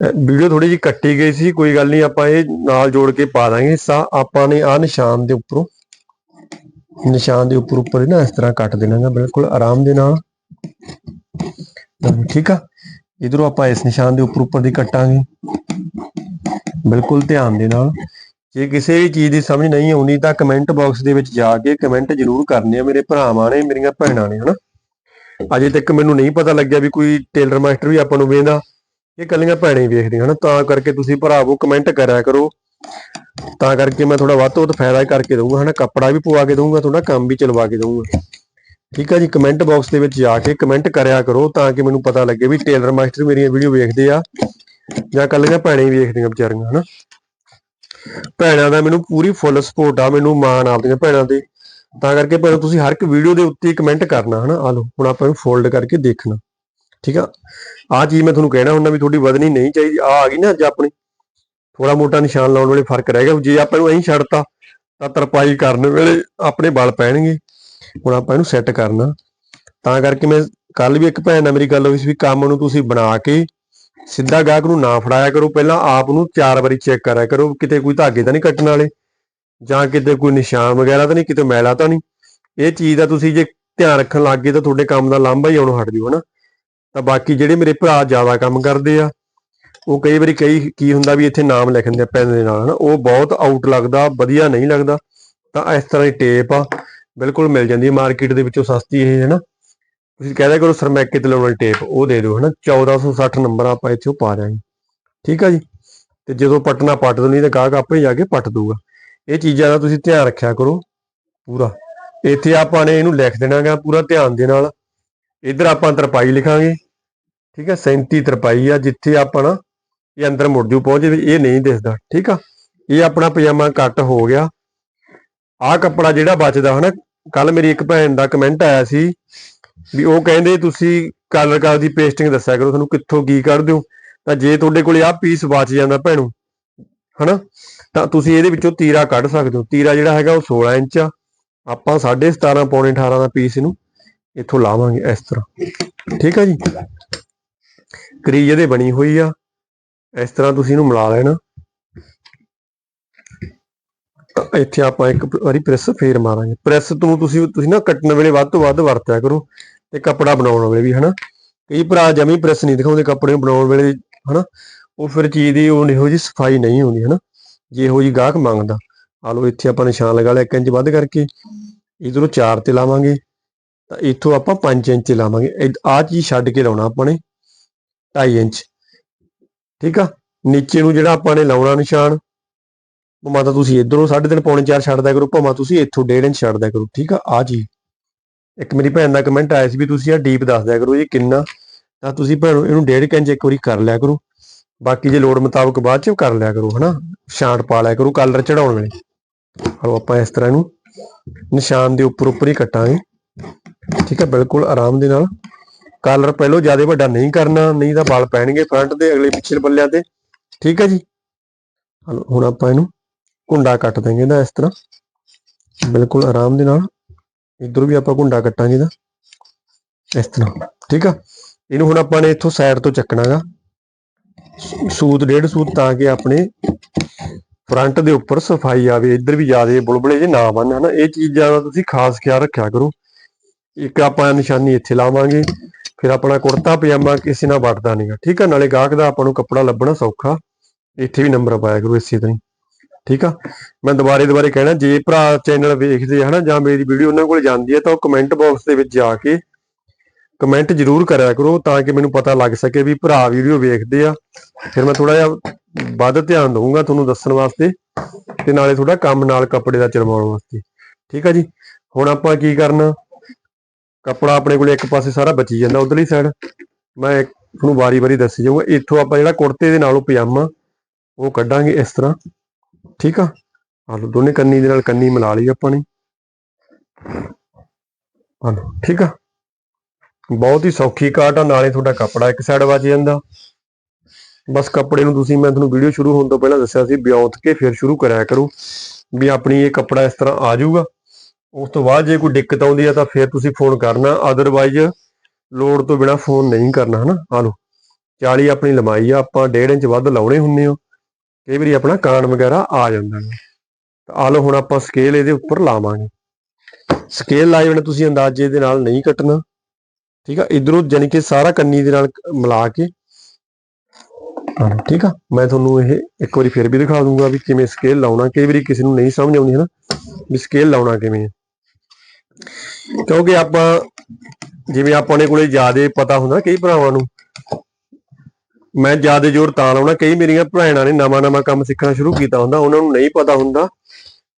Video ਥੋੜੀ ਜਿਹੀ ਕੱਟੀ ਗਈ ਸੀ, ਕੋਈ ਗੱਲ ਨਹੀਂ, ਆਪਾਂ ਇਹ ਨਾਲ ਜੋੜ ਕੇ ਪਾ ਦਾਂਗੇ। ਹਿੱਸਾ ਆਪਾਂ ਨੇ ਆ ਨਿਸ਼ਾਨ ਦੇ ਉੱਪਰੋਂ, ਨਿਸ਼ਾਨ ਦੇ ਉੱਪਰ ਉੱਪਰ ਨਾ ਇਸ ਤਰ੍ਹਾਂ ਕੱਟ ਦੇਣਾਗਾ ਬਿਲਕੁਲ ਆਰਾਮ ਦੇ ਨਾਲ। ਠੀਕ ਆ, ਇਧਰੋਂ ਆਪਾਂ ਇਸ ਨਿਸ਼ਾਨ ਦੇ ਉੱਪਰ ਉੱਪਰ ਦੀ ਕੱਟਾਂਗੇ। ਬਿਲਕੁਲ ਧਿਆਨ ਦੇ ਨਾਲ। ਜੇ ਕਿਸੇ ਵੀ ਚੀਜ਼ ਦੀ ਸਮਝ ਨਹੀਂ ਆਉਂਦੀ ਤਾਂ ਕਮੈਂਟ ਬਾਕਸ ਦੇ ਵਿੱਚ ਜਾ ਕੇ ਕਮੈਂਟ ਜ਼ਰੂਰ ਕਰਨੇ ਆ ਮੇਰੇ ਭਰਾਵਾਂ ਨੇ, ਮੇਰੀਆਂ ਭੈਣਾਂ ਨੇ, ਹਨਾ। ਅਜੇ ਤੱਕ ਮੈਨੂੰ ਨਹੀਂ ਪਤਾ ਲੱਗਿਆ ਵੀ ਕੋਈ ਟੇਲਰ ਮਾਸਟਰ ਵੀ ਆਪਾਂ ਨੂੰ ਵੇਖਦਾ। ਇਹ ਕੱਲੀਆਂ ਭੈਣਾਂ ਹੀ ਵੇਖਦੀਆਂ ਹਨਾ, ਤਾਂ ਕਰਕੇ ਤੁਸੀਂ ਭਰਾਵੋ ਕਮੈਂਟ ਕਰਿਆ ਕਰੋ। ਤਾਂ ਕਰਕੇ ਮੈਂ ਥੋੜਾ ਵੱਧ ਤੋਂ ਵੱਧ ਫਾਇਦਾ ਕਰਕੇ ਦਊਂਗਾ, ਹਨਾ? ਕੱਪੜਾ ਵੀ ਪਵਾ ਕੇ ਦਊਂਗਾ ਥੋੜਾ ਕੰਮ ਵੀ ਚਲਵਾ ਕੇ ਦਊਂਗਾ। ਠੀਕ ਆ ਜੀ ਕਮੈਂਟ ਬਾਕਸ ਦੇ ਵਿੱਚ ਜਾ ਕੇ ਕਮੈਂਟ ਕਰਿਆ ਕਰੋ, ਤਾਂ ਕਿ ਮੈਨੂੰ ਪਤਾ ਲੱਗੇ ਵੀ ਟੇਲਰ ਮਾਸਟਰ ਮੇਰੀਆਂ ਵੀਡੀਓ ਵੇਖਦੇ ਆ, ਜਾਂ ਕੱਲੀਆਂ ਭੈਣੇ ਹੀ ਵੇਖਦੀਆਂ ਵਿਚਾਰੀਆਂ, ਹਨਾ? ਭੈਣਾਂ ਦਾ ਮੈਨੂੰ ਪੂਰੀ ਫੁੱਲ ਸਪੋਰਟ ਆ, ਮੈਨੂੰ ਮਾਣ ਆਪਦੀਆਂ ਭੈਣਾਂ ਦੇ ਤਾਂ ਕਰਕੇ ਪਰ ਤੁਸੀਂ ਹਰ ਇੱਕ ਵੀਡੀਓ ਦੇ ਉੱਤੇ ਕਮੈਂਟ ਕਰਨਾ, ਹਨਾ? ਆ ਲਓ, ਹੁਣ ਆਪਾਂ ਇਹਨੂੰ ਫੋਲਡ ਕਰਕੇ ਦੇਖਣਾ। ਠੀਕ ਆ? ਆ ਚੀਜ਼ ਮੈਂ ਤੁਹਾਨੂੰ ਕਹਿਣਾ ਹੁੰਦਾ ਵੀ ਤੁਹਾਡੀ ਵਧਣੀ ਨਹੀਂ ਚਾਹੀਦੀ ਆ ਆ ਗਈ ਨਾ ਅੱਜ ਆਪਣੀ। ਥੋੜਾ ਮੋਟਾ ਨਿਸ਼ਾਨ ਲਾਉਣ ਵੇਲੇ ਫ਼ਰਕ ਰਹਿ ਗਿਆ। ਜੇ ਆਪਾਂ ਇਹਨੂੰ ਐਂ ਛੱਡਤਾ, ਤਾਂ ਤਰਪਾਈ ਕਰਨ ਵੇਲੇ ਆਪਣੇ ਬਲ ਪੈਣਗੇ। ਹੁਣ ਆਪਾਂ ਇਹਨੂੰ ਸੈੱਟ ਕਰਨਾ। ਤਾਂ ਕਰਕੇ ਮੈਂ ਕੱਲ ਵੀ ਇੱਕ ਭੈਣ ਨਾਲ ਮੇਰੀ ਗੱਲ ਹੋਈ ਸੀ ਵੀ ਕੰਮ ਨੂੰ ਤੁਸੀਂ ਬਣਾ ਕੇ ਸਿੱਧਾ ਗਾਹਕ ਨੂੰ ਨਾ ਫੜਾਇਆ ਕਰੋ। ਪਹਿਲਾਂ ਆਪ ਨੂੰ ਚਾਰ ਵਾਰੀ ਚੈੱਕ ਕਰਿਆ ਕਰੋ। ਕਿਤੇ ਕੋਈ ਧਾਗੇ ਤਾਂ ਨਹੀਂ ਕੱਟਣ ਵਾਲੇ? ਜਾਂ ਕਿਤੇ ਕੋਈ ਨਿਸ਼ਾਨ ਵਗੈਰਾ ਤਾਂ ਨਹੀਂ? ਕਿਤੇ ਮੈਲਾ ਤਾਂ ਨਹੀਂ? ਇਹ ਚੀਜ਼ ਦਾ ਤੁਸੀਂ ਜੇ ਧਿਆਨ ਰੱਖਣ ਲੱਗ ਗਏ ਤਾਂ ਤੁਹਾਡੇ ਕੰਮ ਦਾ ਲਾਂਭਾ ਹੀ ਆਉਣੋਂ ਹਟ ਜੂ ਹਨਾ? ਤਾਂ ਬਾਕੀ ਜਿਹੜੇ ਮੇਰੇ ਭਰਾ ਜ਼ਿਆਦਾ ਕੰਮ ਕਰਦੇ ਆ, ਉਹ ਕਈ ਵਾਰੀ ਕਈ ਕੀ ਹੁੰਦਾ ਵੀ ਇੱਥੇ ਨਾਮ ਲਿਖਣ ਦੇ ਪੈਨ ਦੇ ਨਾਲ, ਹਨਾ, ਉਹ ਬਹੁਤ ਆਊਟ ਲੱਗਦਾ, ਵਧੀਆ ਨਹੀਂ ਲੱਗਦਾ, ਤਾਂ ਇਸ ਤਰ੍ਹਾਂ ਦੀ ਟੇਪ ਆ, ਬਿਲਕੁਲ ਮਿਲ ਜਾਂਦੀ ਹੈ ਮਾਰਕੀਟ ਦੇ ਵਿੱਚੋਂ ਸਸਤੀ ਇਹ ਹੈ ਨਾ ਤੁਸੀਂ ਕਹਿ ਕਰੋ ਸਰਮੈਕੇ ਤੇ ਲਾਉਣ ਵਾਲੀ ਟੇਪ ਉਹ ਦੇ ਦਿਓ, ਹਨਾ 1460 ਨੰਬਰ ਆਪਾਂ ਇੱਥੇ ਉਹ ਪਾ ਦਿਆਂਗੇ, ਠੀਕ ਆ ਜੀ? ਤੇ ਜਦੋਂ ਪਟਣਾ ਪੱਟ ਦੋ ਨਹੀਂ ਤਾਂ ਗਾਹਕ ਆਪੇ ਜਾ ਕੇ ਪੱਟ ਦੂਗਾ। ਇਹ ਚੀਜ਼ਾਂ ਦਾ ਤੁਸੀਂ ਧਿਆਨ ਰੱਖਿਆ ਕਰੋ ਪੂਰਾ। ਇੱਥੇ ਆਪਾਂ ਨੇ ਇਹਨੂੰ ਲਿਖ ਦੇਣਾਗਾ ਪੂਰਾ ਧਿਆਨ ਦੇ ਨਾਲ। ਇੱਧਰ ਆਪਾਂ ਤਰਪਾਈ ਲਿਖਾਂਗੇ। ਠੀਕ ਹੈ 37 ਤਰਪਾਈ ਆ, ਜਿੱਥੇ ਆਪਾਂ ਨਾ ਇਹ ਅੰਦਰ ਮੁੜ ਜੂ, ਪਹੁੰਚ ਇਹ ਨਹੀਂ ਦਿਸਦਾ। ਠੀਕ ਆ, ਇਹ ਆਪਣਾ ਪਜਾਮਾ ਕੱਟ ਹੋ ਗਿਆ। ਆਹ ਕੱਪੜਾ ਜਿਹੜਾ ਬਚਦਾ ਹਨਾ ਕੱਲ ਮੇਰੀ ਇੱਕ ਭੈਣ ਦਾ ਕਮੈਂਟ ਆਇਆ ਸੀ ਵੀ ਉਹ ਕਹਿੰਦੇ ਤੁਸੀਂ ਕਲਰ ਕਲਰ ਦੀ ਪੇਸਟਿੰਗ ਦੱਸਿਆ ਕਰੋ, ਤੁਹਾਨੂੰ ਕਿੱਥੋਂ ਕੀ ਕੱਢਦੇ ਹੋ ਤਾਂ ਜੇ ਤੁਹਾਡੇ ਕੋਲੇ ਆਹ ਪੀਸ ਬਚ ਜਾਂਦਾ ਭੈਣੋ, ਹਨਾ, ਤਾਂ ਤੁਸੀਂ ਇਹਦੇ ਵਿੱਚੋਂ ਤੀਰਾ ਕੱਢ ਸਕਦੇ ਹੋ। ਤੀਰਾ ਜਿਹੜਾ ਹੈਗਾ ਉਹ 16 ਇੰਚ ਆ। ਆਪਾਂ 17.5 ਪੌਣੇ 18 ਦਾ ਪੀਸ ਇਹਨੂੰ ਇੱਥੋਂ ਲਾਵਾਂਗੇ ਇਸ ਤਰ੍ਹਾਂ। ਠੀਕ ਆ ਜੀ? ਕਰੀਜ ਇਹਦੇ ਬਣੀ ਹੋਈ ਆ, ਇਸ ਤਰ੍ਹਾਂ ਤੁਸੀਂ ਇਹਨੂੰ ਮਿਲਾ ਲੈਣਾ। ਇੱਥੇ ਆਪਾਂ ਇੱਕ ਵਾਰੀ ਪ੍ਰੈਸ ਫੇਰ ਮਾਰਾਂਗੇ। ਪ੍ਰੈਸ ਤੋਂ ਤੁਸੀਂ ਤੁਸੀਂ ਨਾ ਕੱਟਣ ਵੇਲੇ ਵੱਧ ਤੋਂ ਵੱਧ ਵਰਤਿਆ ਕਰੋ ਤੇ ਕੱਪੜਾ ਬਣਾਉਣ ਵੇਲੇ ਵੀ, ਹਨਾ? ਕਈ ਭਰਾ ਜਮੀ ਪ੍ਰੈਸ ਨਹੀਂ ਦਿਖਾਉਂਦੇ ਕੱਪੜੇ ਬਣਾਉਣ ਵੇਲੇ, ਹਨਾ? ਉਹ ਫਿਰ ਚੀਜ਼ ਦੀ ਉਹ ਇਹੋ ਜੀ ਸਫ਼ਾਈ ਨਹੀਂ ਹੁੰਦੀ, ਹਨਾ? ਜੇ ਇਹੋ ਜੀ ਗਾਹਕ ਮੰਗਦਾ। ਆ ਲਓ, ਇੱਥੇ ਆਪਾਂ ਨਿਸ਼ਾਨ ਲਗਾ ਲਿਆ 1 ਇੰਚ ਵੱਧ ਕਰਕੇ। ਇਧਰੋਂ 4 ਤੇ ਲਾਵਾਂਗੇ। ਤਾਂ ਇੱਥੋਂ ਆਪਾਂ 5 ਇੰਚ ਲਾਵਾਂਗੇ। ਆਹ ਚੀਜ਼ ਛੱਡ ਕੇ ਲਾਉਣਾ ਆਪਾਂ ਨੇ 2.5 ਇੰਚ। ਠੀਕ ਆ? ਨੀਚੇ ਨੂੰ ਜਿਹੜਾ ਆਪਾਂ ਨੇ ਲਾਉਣਾ ਨਿਸ਼ਾਨ, ਭਾਵੇਂ ਤਾਂ ਤੁਸੀਂ ਇਧਰੋਂ 3.5 ਪੌਣੇ 4 ਛੱਡਦਾ ਕਰੋ, ਭਾਵੇਂ ਤੁਸੀਂ ਇੱਥੋਂ 1.5 ਇੰਚ ਛੱਡਦਾ ਕਰੋ। ਠੀਕ ਆ? ਆ ਜੀ ਇੱਕ ਮੇਰੀ ਭੈਣ ਦਾ ਕਮੈਂਟ ਆਇਆ ਸੀ ਵੀ ਤੁਸੀਂ ਆ ਡੀਪ ਦੱਸ ਦਿਆ ਕਰੋ ਇਹ ਕਿੰਨਾ, ਤਾਂ ਤੁਸੀਂ ਭੈਣੋ ਇਹਨੂੰ 1.5 ਇੰਚ ਇੱਕ ਵਾਰੀ ਕਰ ਲਿਆ ਕਰੋ। ਬਾਕੀ ਜੇ ਲੋੜ ਮੁਤਾਬਕ ਬਾਅਦ ਚ ਕਰ ਲਿਆ ਕਰੋ, ਹਨਾ? ਛਾਂਟ ਪਾ ਲਿਆ ਕਰੋ ਕਲਰ ਚੜਾਉਣ ਵੇਲੇ। ਆਓ ਆਪਾਂ ਇਸ ਤਰ੍ਹਾਂ ਇਹਨੂੰ ਨਿਸ਼ਾਨ ਦੇ ਉੱਪਰ ਉੱਪਰ ਹੀ ਕੱਟਾਂਗੇ। ਠੀਕ ਹੈ, ਬਿਲਕੁਲ ਆਰਾਮ ਦੇ ਨਾਲ। ਕਾਲਰ ਪਹਿਲੋ ਜ਼ਿਆਦਾ ਵੱਡਾ ਨਹੀਂ ਕਰਨਾ, ਨਹੀਂ ਤਾਂ ਵਾਲ ਪੈਣਗੇ ਫਰੰਟ ਦੇ, ਅਗਲੇ ਪਿੱਛੇ ਬੱਲਿਆਂ ਤੇ। ਠੀਕ ਹੈ ਜੀ। ਹੁਣ ਆਪਾਂ ਇਹਨੂੰ ਕੁੰਡਾ ਕੱਟ ਦਾਂਗੇ ਇਹਦਾ ਇਸ ਤਰ੍ਹਾਂ। ਬਿਲਕੁਲ ਆਰਾਮ ਦੇ ਨਾਲ। ਇਧਰ ਵੀ ਆਪਾਂ ਕੁੰਡਾ ਕੱਟਾਂਗੇ ਇਹਦਾ। ਇਸ ਤਰ੍ਹਾਂ। ਠੀਕ ਆ। ਇਹਨੂੰ ਹੁਣ ਆਪਾਂ ਨੇ ਇੱਥੋਂ ਸਾਈਡ ਤੋਂ ਚੱਕਣਾਗਾ। ਸੂਤ, ਡੇਢ ਸੂਤ ਤਾਂ ਕਿ ਆਪਣੇ ਫਰੰਟ ਦੇ ਉੱਪਰ ਸਫ਼ਾਈ ਆਵੇ। ਇੱਧਰ ਵੀ ਜ਼ਿਆਦਾ ਬੁਲਬੁਲੇ ਜੇ ਨਾ ਬਣ, ਹਨਾ। ਇਹ ਚੀਜ਼ਾਂ ਦਾ ਤੁਸੀਂ ਖਾਸ ਖਿਆਲ ਰੱਖਿਆ ਕਰੋ। ਇੱਕ ਆਪਾਂ ਨਿਸ਼ਾਨੀ ਇੱਥੇ ਲਾਵਾਂਗੇ, ਫਿਰ ਆਪਣਾ ਕੁੜਤਾ, ਪਜਾਮਾ ਕਿਸੇ ਨਾਲ ਵੱਟਦਾ ਨਹੀਂਗਾ ਠੀਕ ਆ? ਨਾਲੇ ਗਾਹਕ ਦਾ ਆਪਾਂ ਨੂੰ ਕੱਪੜਾ ਲੱਭਣਾ ਸੌਖਾ, ਇੱਥੇ ਵੀ ਨੰਬਰ ਪਾਇਆ ਕਰੋ ਇਸੇ ਤਰ੍ਹਾਂ ਠੀਕ ਆ? ਮੈਂ ਦੁਬਾਰੇ ਦੁਬਾਰੇ ਕਹਿਣਾ, ਜੇ ਭਰਾ ਚੈਨਲ ਵੇਖਦੇ ਹਨਾ, ਜਾਂ ਮੇਰੀ ਵੀਡੀਓ ਉਹਨਾਂ ਕੋਲ ਜਾਂਦੀ ਹੈ ਤਾਂ ਉਹ ਕਮੈਂਟ ਬਾਕਸ ਦੇ ਵਿੱਚ ਜਾ ਕੇ ਕਮੈਂਟ ਜ਼ਰੂਰ ਕਰਿਆ ਕਰੋ, ਤਾਂ ਕਿ ਮੈਨੂੰ ਪਤਾ ਲੱਗ ਸਕੇ ਵੀ ਭਰਾ ਵੀਡੀਓ ਵੇਖਦੇ ਆ। ਫਿਰ ਮੈਂ ਥੋੜਾ ਜਿਹਾ ਵੱਧ ਧਿਆਨ ਦਊਂਗਾ ਤੁਹਾਨੂੰ ਦੱਸਣ ਵਾਸਤੇ, ਤੇ ਨਾਲੇ ਥੋੜਾ ਕੰਮ ਨਾਲ ਕੱਪੜੇ ਦਾ ਚਰਵਾਉਣ ਵਾਸਤੇ, ਠੀਕ ਆ ਜੀ? ਹੁਣ ਆਪਾਂ ਕੀ ਕਰਨਾ? ਕੱਪੜਾ ਆਪਣੇ ਕੋਲੇ ਇੱਕ ਪਾਸੇ ਸਾਰਾ ਬਚੀ ਜਾਂਦਾ ਉਧਰਲੀ ਸਾਈਡ ਮੈਂ ਤੁਹਾਨੂੰ ਵਾਰੀ-ਵਾਰੀ ਦੱਸੀ ਜਾਊਗਾ, ਇੱਥੋਂ ਆਪਾਂ ਜਿਹੜਾ ਕੁੜਤੇ ਦੇ ਨਾਲੋਂ ਪਜਾਮਾ, ਉਹ ਕੱਢਾਂਗੇ ਇਸ ਤਰ੍ਹਾਂ। ਠੀਕ ਆ? ਆਲੋ ਦੋਨੇ ਕੰਨੀ ਦੇ ਨਾਲ ਕੰਨੀ ਮਿਲਾ ਲਈ ਆਪਾਂ ਨੇ। ਆਲੋ ਠੀਕ ਆ? ਬਹੁਤ ਹੀ ਸੌਖੀ ਕਾਟ ਆ, ਨਾਲੇ ਤੁਹਾਡਾ ਕੱਪੜਾ ਇੱਕ ਸਾਈਡ ਬਚ ਜਾਂਦਾ। ਬਸ ਕੱਪੜੇ ਨੂੰ ਤੁਸੀਂ, ਮੈਂ ਤੁਹਾਨੂੰ ਵੀਡੀਓ ਸ਼ੁਰੂ ਹੋਣ ਤੋਂ ਪਹਿਲਾਂ ਦੱਸਿਆ ਸੀ ਬਿਉਂਤ ਕੇ ਫਿਰ ਸ਼ੁਰੂ ਕਰਿਆ ਕਰੋ, ਵੀ ਆਪਣੀ ਇਹ ਕੱਪੜਾ ਇਸ ਤਰ੍ਹਾਂ ਆ ਜਾਊਗਾ। ਉਸ ਤੋਂ ਬਾਅਦ ਜੇ ਕੋਈ ਦਿੱਕਤ ਆਉਂਦੀ ਆ ਤਾਂ ਫਿਰ ਤੁਸੀਂ ਫੋਨ ਕਰਨਾ ਅਦਰਵਾਈਜ਼ ਲੋਡ ਤੋਂ ਬਿਨਾ ਫੋਨ ਨਹੀਂ ਕਰਨਾ, ਹਨਾ? ਆ ਲਓ 40 ਆਪਣੀ ਲੰਬਾਈ ਆ, ਆਪਾਂ 1.5 ਇੰਚ ਵੱਧ ਲਾਉਣੇ ਹੁੰਨੇ ਹੋ। ਕਈ ਵਾਰੀ ਆਪਣਾ ਕਾਨ ਵਗੈਰਾ ਆ ਜਾਂਦਾ ਹੈ। ਤਾਂ ਆ ਲਓ, ਹੁਣ ਆਪਾਂ ਸਕੇਲ ਇਹਦੇ ਉੱਪਰ ਲਾਵਾਂਗੇ। ਸਕੇਲ ਲਾਏ ਹੋਣੇ ਤੁਸੀਂ ਅੰਦਾਜ਼ੇ ਦੇ ਨਾਲ ਨਹੀਂ ਕੱਟਣਾ। ਠੀਕ ਆ, ਇਧਰੋਂ ਜਾਨੀ ਕਿ ਸਾਰਾ ਕੰਨੀ ਦੇ ਨਾਲ ਮਿਲਾ ਕੇ। ਠੀਕ ਆ, ਮੈਂ ਤੁਹਾਨੂੰ ਇਹ ਇੱਕ ਵਾਰੀ ਫਿਰ ਵੀ ਦਿਖਾ ਦੂੰਗਾ ਵੀ ਕਿਵੇਂ ਸਕੇਲ ਲਾਉਣਾ। ਕਈ ਵਾਰੀ ਕਿਸੇ ਨੂੰ ਨਹੀਂ ਸਮਝ ਆਉਂਦੀ ਹੈ ਨਾ ਵੀ ਸਕੇਲ ਲਾਉਣਾ ਕਿਵੇਂ ਹੈ ਕਿਉਂਕਿ ਆਪਾਂ ਜਿਵੇਂ ਆਪਾਂ ਨੇ ਕੋਲੇ ਜਿਆਦੇ ਪਤਾ ਹੁੰਦਾ ਕਈ ਭਰਾਵਾਂ ਨੂੰ, ਮੈਂ ਜ਼ਿਆਦਾ ਜ਼ੋਰ ਤਾਂ ਲਾਉਣਾ, ਕਈ ਮੇਰੀਆਂ ਭੈਣਾਂ ਨੇ ਨਵਾਂ ਨਵਾਂ ਕੰਮ ਸਿੱਖਣਾ ਸ਼ੁਰੂ ਕੀਤਾ ਹੁੰਦਾ, ਉਹਨਾਂ ਨੂੰ ਨਹੀਂ ਪਤਾ ਹੁੰਦਾ,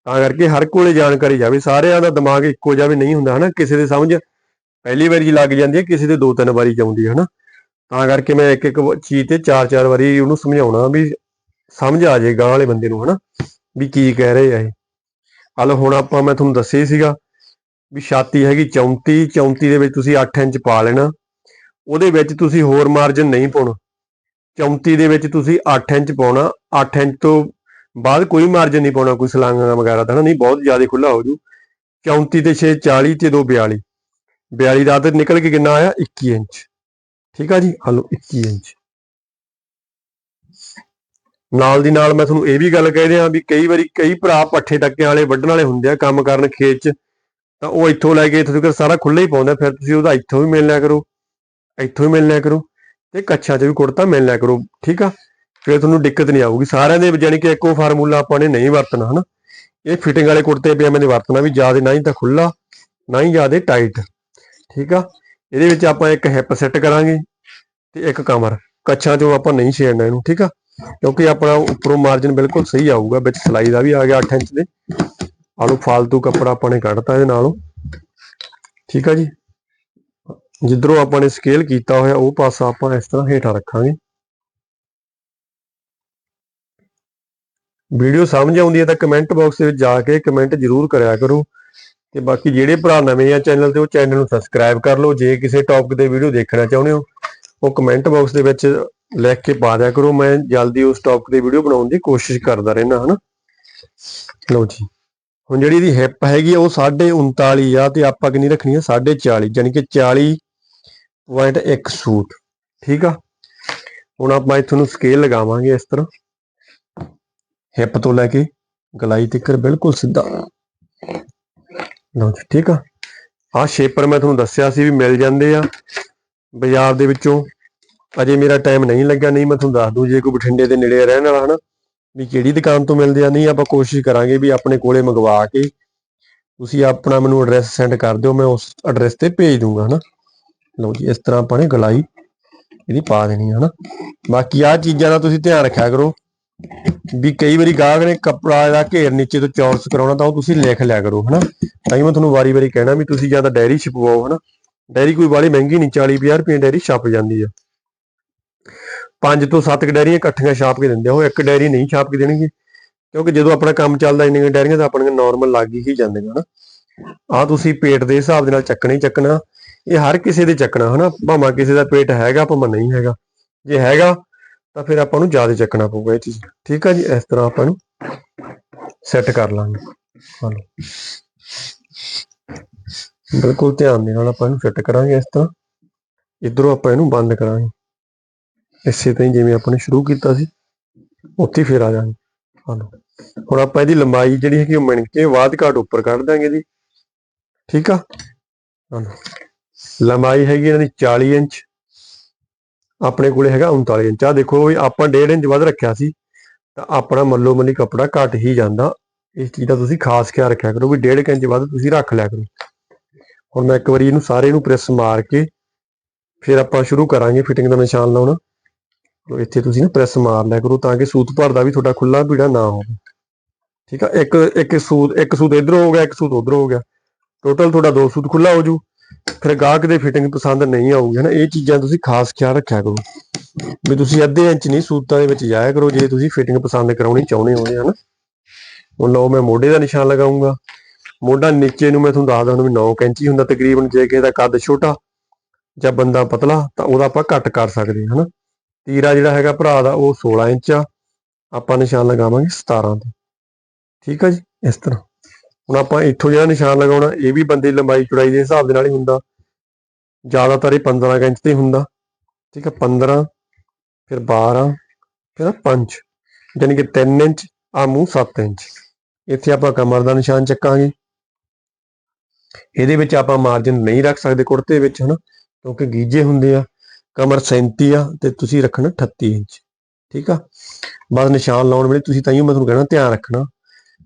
ਤਾਂ ਕਰਕੇ ਹਰ ਕੋਲੇ ਜਾਣਕਾਰੀ ਜਾਵੇ, ਸਾਰਿਆਂ ਦਾ ਦਿਮਾਗ ਇੱਕੋ ਜਿਹਾ ਵੀ ਨਹੀਂ ਹੁੰਦਾ, ਹਨਾ, ਕਿਸੇ ਦੇ ਸਮਝ ਪਹਿਲੀ ਵਾਰੀ ਜੀ ਲੱਗ ਜਾਂਦੀ ਹੈ, ਕਿਸੇ ਦੇ ਦੋ ਤਿੰਨ ਵਾਰੀ ਚ ਆਉਂਦੀ ਹੈ, ਹਨਾ, ਤਾਂ ਕਰਕੇ ਮੈਂ ਇੱਕ ਇੱਕ ਚੀਜ਼ ਤੇ ਚਾਰ ਚਾਰ ਵਾਰੀ ਉਹਨੂੰ ਸਮਝਾਉਣਾ ਵੀ ਸਮਝ ਆ ਜਾਏ ਗਾਂ ਵਾਲੇ ਬੰਦੇ ਨੂੰ, ਹਨਾ, ਵੀ ਕੀ ਕਹਿ ਰਹੇ ਆ ਇਹ। ਹਲ ਹੁਣ ਆਪਾਂ, ਮੈਂ ਤੁਹਾਨੂੰ ਦੱਸਿਆ ਹੀ ਸੀਗਾ ਵੀ ਛਾਤੀ ਹੈਗੀ 34 34 ਦੇ ਵਿੱਚ ਤੁਸੀਂ 8 ਇੰਚ ਪਾ ਲੈਣਾ। ਉਹਦੇ ਵਿੱਚ ਤੁਸੀਂ ਹੋਰ ਮਾਰਜਨ ਨਹੀਂ ਪਾਉਣਾ। 34 ਦੇ ਵਿੱਚ ਤੁਸੀਂ 8 ਇੰਚ ਪਾਉਣਾ। 8 ਇੰਚ ਤੋਂ ਬਾਅਦ ਕੋਈ ਮਾਰਜਨ ਨਹੀਂ ਪਾਉਣਾ, ਕੋਈ ਸਲਾਂਗਾ ਵਗੈਰਾ ਦਾ ਨਾ, ਨਹੀਂ, ਬਹੁਤ ਜ਼ਿਆਦਾ ਖੁੱਲਾ ਹੋ ਜੂ 34 ਤੇ 6 40 ਤੇ 2 42 42 ਦਾ ਤਾਂ ਨਿਕਲ ਕੇ ਕਿੰਨਾ ਆਇਆ? 21 ਇੰਚ। ਠੀਕ ਆ ਜੀ? Hello 21 inch. ਨਾਲ ਦੀ ਨਾਲ ਮੈਂ ਤੁਹਾਨੂੰ ਇਹ ਵੀ ਗੱਲ ਕਹਿ ਰਿਹਾ ਵੀ ਕਈ ਵਾਰੀ ਕਈ ਭਰਾ ਪੱਠੇ ਟੱਕਿਆਂ ਵਾਲੇ ਵੱਢਣ ਵਾਲੇ ਹੁੰਦੇ ਆ, ਕੰਮ ਕਰਨ ਖੇਤ 'ਚ। ਤਾਂ ਉਹ ਇੱਥੋਂ ਲੈ ਕੇ ਇੱਥੋਂ ਤੱਕ ਸਾਰਾ ਖੁੱਲਾ ਹੀ ਪਾਉਂਦਾ, ਫਿਰ ਤੁਸੀਂ ਉਹਦਾ ਇੱਥੋਂ ਵੀ ਮਿਲ ਲਿਆ ਕਰੋ, ਇੱਥੋਂ ਵੀ ਮਿਲ ਲਿਆ ਕਰੋ ਤੇ ਕੱਛਾਂ 'ਚ ਵੀ ਕੁੜਤਾ ਮਿਲ ਲਿਆ ਕਰੋ, ਠੀਕ ਆ? ਫਿਰ ਤੁਹਾਨੂੰ ਦਿੱਕਤ ਨਹੀਂ ਆਊਗੀ, ਸਾਰਿਆਂ ਦੇ ਜਾਣੀ ਕਿ ਇੱਕੋ ਫਾਰਮੂਲਾ ਆਪਾਂ ਨੇ ਨਹੀਂ ਵਰਤਣਾ, ਹਨਾ? ਇਹ ਫਿਟਿੰਗ ਵਾਲੇ ਕੁੜਤੇ ਪਜਾਮੇ ਦੇ ਵਰਤਣਾ ਵੀ ਜ਼ਿਆਦਾ ਨਾ ਹੀ ਤਾਂ ਖੁੱਲਾ ਨਾ ਹੀ ਜ਼ਿਆਦਾ ਟਾਈਟ, ਠੀਕ ਆ? ਇਹਦੇ ਵਿੱਚ ਆਪਾਂ ਇੱਕ ਹਿੱਪ ਸੈੱਟ ਕਰਾਂਗੇ ਤੇ ਇੱਕ ਕਮਰ, ਕੱਛਾਂ 'ਚੋਂ ਆਪਾਂ ਨਹੀਂ ਛੇੜਨਾ ਇਹਨੂੰ, ਠੀਕ ਆ? ਕਿਉਂਕਿ ਆਪਣਾ ਉੱਪਰੋਂ ਮਾਰਜਨ ਬਿਲਕੁਲ ਸਹੀ ਆਊਗਾ, ਵਿੱਚ ਸਲਾਈ ਦਾ ਵੀ ਆ ਗਿਆ 8 ਇੰਚ ਦੇ ਆਲੂ ਫਾਲਤੂ ਕੱਪੜਾ ਆਪਾਂ ਨੇ ਕੱਢਤਾ ਇਹਦੇ ਨਾਲੋਂ। ਠੀਕ ਆ ਜੀ? ਜਿੱਧਰੋਂ ਆਪਾਂ ਨੇ ਸਕੇਲ ਕੀਤਾ ਹੋਇਆ, ਉਹ ਪਾਸਾ ਆਪਾਂ ਇਸ ਤਰ੍ਹਾਂ ਹੇਠਾਂ ਰੱਖਾਂਗੇ। ਵੀਡੀਓ ਸਮਝ ਆਉਂਦੀ ਹੈ ਤਾਂ ਕਮੈਂਟ ਬਾਕਸ ਦੇ ਵਿੱਚ ਜਾ ਕੇ ਕਮੈਂਟ ਜ਼ਰੂਰ ਕਰਿਆ ਕਰੋ। ਤੇ ਬਾਕੀ ਜਿਹੜੇ ਭਰਾ ਨਵੇਂ ਆ ਚੈਨਲ ਤੇ, ਉਹ ਚੈਨਲ ਨੂੰ ਸਬਸਕ੍ਰਾਈਬ ਕਰ ਲਓ। ਜੇ ਕਿਸੇ ਟੌਪਿਕ ਦੇ ਵੀਡੀਓ ਦੇਖਣਾ ਚਾਹੁੰਦੇ ਹੋ, ਉਹ ਕਮੈਂਟ ਬਾਕਸ ਦੇ ਵਿੱਚ ਲਿਖ ਕੇ ਪਾ ਦਿਆ ਕਰੋ। ਮੈਂ ਜਲਦੀ ਉਸ ਟੌਪਿਕ ਤੇ ਵੀਡੀਓ ਬਣਾਉਣ ਦੀ ਕੋਸ਼ਿਸ਼ ਕਰਦਾ ਰਹਿਣਾ ਹਨਾ? ਲਓ ਜੀ। ਹੁਣ ਜਿਹੜੀ ਇਹਦੀ ਹਿੱਪ ਹੈਗੀ ਆ, ਉਹ 39.5 ਆ ਤੇ ਆਪਾਂ ਕਿੰਨੀ ਰੱਖਣੀ ਆ? 40.5 ਯਾਨੀ ਕਿ 40.1 ਸੂਟ, ਠੀਕ ਆ? ਹੁਣ ਆਪਾਂ ਇੱਥੋਂ ਨੂੰ ਸਕੇਲ ਲਗਾਵਾਂਗੇ ਇਸ ਤਰ੍ਹਾਂ। ਹਿੱਪ ਤੋਂ ਲੈ ਕੇ ਗਲਾਈ ਤੱਕ ਬਿਲਕੁਲ ਸਿੱਧਾ। ਲਓ ਜੀ, ਠੀਕ ਆ? ਆਹ ਸ਼ੇਪਰ ਮੈਂ ਤੁਹਾਨੂੰ ਦੱਸਿਆ ਸੀ ਵੀ ਮਿਲ ਜਾਂਦੇ ਆ ਬਾਜ਼ਾਰ ਦੇ ਵਿੱਚੋਂ। ਅਜੇ ਮੇਰਾ ਟਾਈਮ ਨਹੀਂ ਲੱਗਾ ਨਹੀਂ ਮੈਂ ਤੁਹਾਨੂੰ ਦੱਸ ਦੂੰ ਜੇ ਕੋਈ ਬਠਿੰਡੇ ਦੇ ਨੇੜੇ ਰਹਿਣ ਵਾਲਾ ਹਨਾ ਵੀ ਕਿਹੜੀ ਦੁਕਾਨ ਤੋਂ ਮਿਲਦੇ ਆ? ਨਹੀਂ, ਆਪਾਂ ਕੋਸ਼ਿਸ਼ ਕਰਾਂਗੇ ਵੀ ਆਪਣੇ ਕੋਲੇ ਮੰਗਵਾ ਕੇ ਤੁਸੀਂ ਆਪਣਾ ਮੈਨੂੰ ਐਡਰੈਸ ਸੈਂਡ ਕਰ ਦਿਓ, ਮੈਂ ਉਸ ਐਡਰੈਸ ਤੇ ਭੇਜ ਦੂੰਗਾ, ਹਨਾ? ਲਓ ਜੀ, ਇਸ ਤਰ੍ਹਾਂ ਆਪਾਂ ਨੇ ਗਲਾਈ ਇਹਦੀ ਪਾ ਦੇਣੀ ਹੈ ਹਨਾ? ਬਾਕੀ ਆਹ ਚੀਜ਼ਾਂ ਦਾ ਤੁਸੀਂ ਧਿਆਨ ਰੱਖਿਆ ਕਰੋ ਵੀ ਕਈ ਵਾਰੀ ਗਾਹਕ ਨੇ ਕੱਪੜਾ ਦਾ ਘੇਰ ਨੀਚੇ ਤੋਂ ਚੌਰਸ ਕਰਾਉਣਾ ਤਾਂ ਉਹ ਤੁਸੀਂ ਲਿਖ ਲਿਆ ਕਰੋ, ਹਨਾ? ਤਾਂ ਹੀ ਮੈਂ ਤੁਹਾਨੂੰ ਵਾਰੀ-ਵਾਰੀ ਕਹਿਣਾ ਵੀ ਤੁਸੀਂ ਜਾਂ ਤਾਂ ਡਾਇਰੀ ਛਪਵਾਓ, ਹਨਾ? ਡਾਇਰੀ ਕੋਈ ਬਾਲੀ ਮਹਿੰਗੀ ਨਹੀਂ 40-50 ਰੁਪਏ ਡਾਇਰੀ ਛਪ ਜਾਂਦੀ ਆ। ਪੰਜ ਤੋਂ ਸੱਤ ਕੁ ਡਾਇਰੀਆਂ ਇਕੱਠੀਆਂ ਛਾਪ ਕੇ ਦਿੰਦੇ ਆ। ਉਹ ਇੱਕ ਡੈਰੀ ਨਹੀਂ ਛਾਪ ਕੇ ਦੇਣਗੇ, ਕਿਉਂਕਿ ਜਦੋਂ ਆਪਣਾ ਕੰਮ ਚੱਲਦਾ ਇੰਨੀਆਂ ਡੈਰੀਆਂ ਤਾਂ ਆਪਣੀਆਂ ਨਾਰਮਲ ਲੱਗ ਹੀ ਜਾਂਦੀਆਂ ਹਨਾ। ਆ ਤੁਸੀਂ ਪੇਟ ਦੇ ਹਿਸਾਬ ਦੇ ਨਾਲ ਚੱਕਣਾ ਹੀ ਚੱਕਣਾ। ਇਹ ਹਰ ਕਿਸੇ ਦੇ ਚੱਕਣਾ, ਹਨਾ। ਭਾਵੇਂ ਕਿਸੇ ਦਾ ਪੇਟ ਹੈਗਾ, ਭਾਵੇਂ ਨਹੀਂ ਹੈਗਾ। ਜੇ ਹੈਗਾ, ਤਾਂ ਫਿਰ ਆਪਾਂ ਨੂੰ ਜ਼ਿਆਦਾ ਚੱਕਣਾ ਪਊਗਾ ਇਹ ਚੀਜ਼। ਠੀਕ ਆ ਜੀ? ਇਸ ਤਰ੍ਹਾਂ ਆਪਾਂ ਨੂੰ ਸੈੱਟ ਕਰ ਲਾਂਗੇ। ਹਲੋ। ਬਿਲਕੁਲ ਧਿਆਨ ਦੇ ਨਾਲ ਆਪਾਂ ਇਹਨੂੰ ਫਿੱਟ ਕਰਾਂਗੇ ਇਸ ਤਰ੍ਹਾਂ। ਇਧਰੋਂ ਆਪਾਂ ਇਹਨੂੰ ਬੰਦ ਕਰਾਂਗੇ। ਇਸੇ ਤਰ੍ਹਾਂ ਜਿਵੇਂ ਆਪਾਂ ਨੇ ਸ਼ੁਰੂ ਕੀਤਾ ਸੀ, ਉੱਥੇ ਹੀ ਫਿਰ ਆ ਜਾਾਂਗੇ ਹਲੋ ਹੁਣ ਆਪਾਂ ਇਹਦੀ ਲੰਬਾਈ ਜਿਹੜੀ ਹੈਗੀ ਉਹ ਮਿਣ ਕੇ ਬਾਅਦ ਘਾਟ ਉੱਪਰ ਕੱਢ ਦਾਂਗੇ ਜੀ ਠੀਕ ਆ? ਹਲੋ ਲੰਬਾਈ ਹੈਗੀ ਇਹਨਾਂ ਦੀ 40 ਇੰਚ, ਆਪਣੇ ਕੋਲੇ ਹੈਗਾ 39 ਇੰਚ। ਆ ਦੇਖੋ ਵੀ ਆਪਾਂ 1.5 ਇੰਚ ਵੱਧ ਰੱਖਿਆ ਸੀ, ਤਾਂ ਆਪਣਾ ਮੱਲੋ ਮੱਲੀ ਕੱਪੜਾ ਘਟ ਹੀ ਜਾਂਦਾ। ਇਸ ਚੀਜ਼ ਦਾ ਤੁਸੀਂ ਖਾਸ ਖਿਆਲ ਰੱਖਿਆ ਕਰੋ ਵੀ 1.5 ਇੰਚ ਵੱਧ ਤੁਸੀਂ ਰੱਖ ਲਿਆ ਕਰੋ। ਹੁਣ ਮੈਂ ਇੱਕ ਵਾਰੀ ਇਹਨੂੰ ਸਾਰੇ ਨੂੰ ਪ੍ਰੈਸ ਮਾਰ ਕੇ ਫਿਰ ਆਪਾਂ ਸ਼ੁਰੂ ਕਰਾਂਗੇ ਫਿਟਿੰਗ ਦਾ ਨਿਸ਼ਾਨ ਲਾਉਣਾ। ਇੱਥੇ ਤੁਸੀਂ ਨਾ ਪ੍ਰੈਸ ਮਾਰ ਲਿਆ ਕਰੋ ਤਾਂ ਕਿ ਸੂਤ ਭਰ ਦਾ ਵੀ ਤੁਹਾਡਾ ਖੁੱਲਾ ਪੀੜਾ ਨਾ ਹੋਵੇ। ਠੀਕ ਆ? ਇੱਕ ਇੱਕ ਸੂਤ ਇੱਕ ਸੂਤ ਇਧਰੋਂ ਹੋ ਗਿਆ, ਇੱਕ ਸੂਤ ਉਧਰੋਂ ਹੋ ਗਿਆ। ਟੋਟਲ ਤੁਹਾਡਾ ਦੋ ਸੂਤ ਖੁੱਲਾ ਹੋ ਜੂ। ਫਿਰ ਗਾਹਕ ਦੇ ਫਿਟਿੰਗ ਪਸੰਦ ਨਹੀਂ ਆਊਗੀ, ਹਨਾ? ਇਹ ਚੀਜ਼ਾਂ ਤੁਸੀਂ ਖਾਸ ਖਿਆਲ ਰੱਖਿਆ ਕਰੋ। ਵੀ ਤੁਸੀਂ ਅੱਧੇ ਇੰਚ ਨਹੀਂ ਸੂਤਾਂ ਦੇ ਵਿੱਚ ਜਾਇਆ ਕਰੋ, ਜੇ ਤੁਸੀਂ ਫਿਟਿੰਗ ਪਸੰਦ ਕਰਾਉਣੀ ਚਾਹੁੰਦੇ ਹੋ ਹਨਾ? ਹੁਣ ਲਓ, ਮੈਂ ਮੋਢੇ ਦਾ ਨਿਸ਼ਾਨ ਲਗਾਉਂਗਾ ਮੋਢਾ ਨੀਚੇ ਨੂੰ ਮੈਂ ਤੁਹਾਨੂੰ ਦੱਸ ਦਿੰਦਾ ਵੀ 9 ਇੰਚੀ ਹੁੰਦਾ, ਤਕਰੀਬਨ ਜੇ ਕਿਸੇ ਦਾ ਕੱਦ ਛੋਟਾ ਜਾਂ ਬੰਦਾ ਪਤਲਾ, ਤਾਂ ਉਹਦਾ ਆਪਾਂ ਘੱਟ ਕਰ ਸਕਦੇ ਹਾਂ, ਹਨਾ? ਤੀਰਾ ਜਿਹੜਾ ਹੈਗਾ ਭਰਾ ਦਾ, ਉਹ 16 ਇੰਚ ਆ। ਆਪਾਂ ਨਿਸ਼ਾਨ ਲਗਾਵਾਂਗੇ 17 ਤੇ। ਠੀਕ ਆ ਜੀ, ਇਸ ਤਰ੍ਹਾਂ। ਹੁਣ ਆਪਾਂ ਇੱਥੋਂ ਜਿਹੜਾ ਨਿਸ਼ਾਨ ਲਗਾਉਣਾ, ਇਹ ਵੀ ਬੰਦੇ ਦੀ ਲੰਬਾਈ ਚੌੜਾਈ ਦੇ ਹਿਸਾਬ ਦੇ ਨਾਲ ਹੀ ਹੁੰਦਾ। ਜ਼ਿਆਦਾਤਰ ਇਹ 15 ਇੰਚ ਤੇ ਹੁੰਦਾ। ਠੀਕ ਆ 15 ਫਿਰ 12 ਫਿਰ 5 ਯਾਨੀ ਕਿ 3 ਇੰਚ ਆ ਮੂੰਹ 7 ਇੰਚ। ਇੱਥੇ ਆਪਾਂ ਕਮਰ ਦਾ ਨਿਸ਼ਾਨ ਚੱਕਾਂਗੇ। ਇਹਦੇ ਵਿੱਚ ਆਪਾਂ ਮਾਰਜਨ ਨਹੀਂ ਰੱਖ ਸਕਦੇ ਕੁੜਤੇ ਵਿੱਚ, ਹਨਾ? ਕਿਉਂਕਿ ਗੀਜੇ ਹੁੰਦੇ ਆ। ਕਮਰ 37 ਆ ਤੇ ਤੁਸੀਂ ਰੱਖਣਾ 38 ਇੰਚ, ਠੀਕ ਆ? ਬਸ ਨਿਸ਼ਾਨ ਲਾਉਣ ਵੇਲੇ ਤੁਸੀਂ ਤਾਂ ਹੀ ਮੈਂ ਤੁਹਾਨੂੰ ਕਹਿਣਾ ਧਿਆਨ ਰੱਖਣਾ